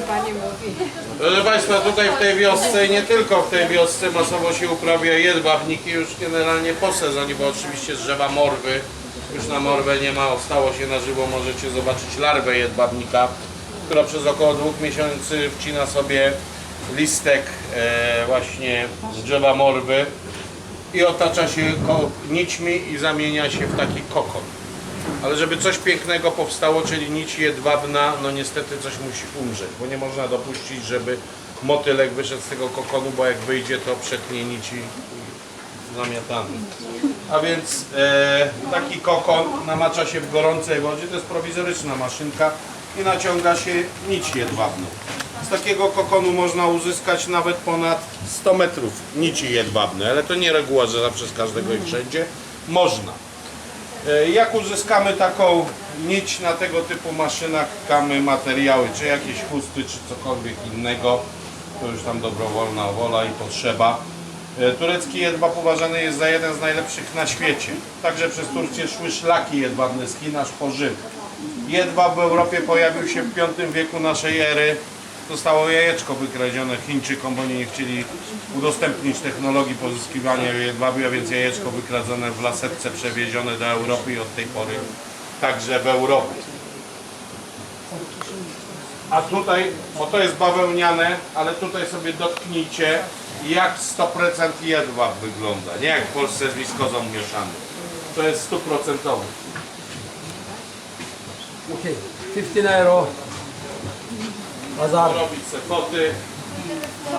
pani mówi. Proszę Państwa, tutaj w tej wiosce i nie tylko w tej wiosce masowo się uprawia jedwabniki już generalnie po sezonie, bo oczywiście drzewa morwy, już na morwę nie ma, stało się na żywo, możecie zobaczyć larwę jedwabnika, która przez około dwóch miesięcy wcina sobie listek e, właśnie drzewa morwy i otacza się nićmi i zamienia się w taki kokon. Ale żeby coś pięknego powstało, czyli nić jedwabna, no niestety coś musi umrzeć, bo nie można dopuścić, żeby motylek wyszedł z tego kokonu, bo jak wyjdzie, to przetnie nici zamiatany. A więc e, taki kokon namacza się w gorącej wodzie, to jest prowizoryczna maszynka i naciąga się nić jedwabną. Z takiego kokonu można uzyskać nawet ponad 100 metrów nici jedwabnej, ale to nie reguła, że zawsze z każdego i wszędzie. Można. E, Jak uzyskamy taką nić na tego typu maszynach, kamy materiały, czy jakieś chusty, czy cokolwiek innego, to już tam dobrowolna wola i potrzeba. E, Turecki jedwab uważany jest za jeden z najlepszych na świecie. Także przez Turcję szły szlaki jedwabne z Chin aż po. Jedwab w Europie pojawił się w V wieku naszej ery. Zostało jajeczko wykradzione Chińczykom, bo nie chcieli udostępnić technologii pozyskiwania jedwabiu, a więc jajeczko wykradzone w laseczce przewiezione do Europy i od tej pory także w Europie. A tutaj, bo to jest bawełniane, ale tutaj sobie dotknijcie, jak 100% jedwab wygląda. Nie jak w Polsce z wiskozą mieszany. To jest stuprocentowy. Okay, 15 euro. Azar. robić sekoty.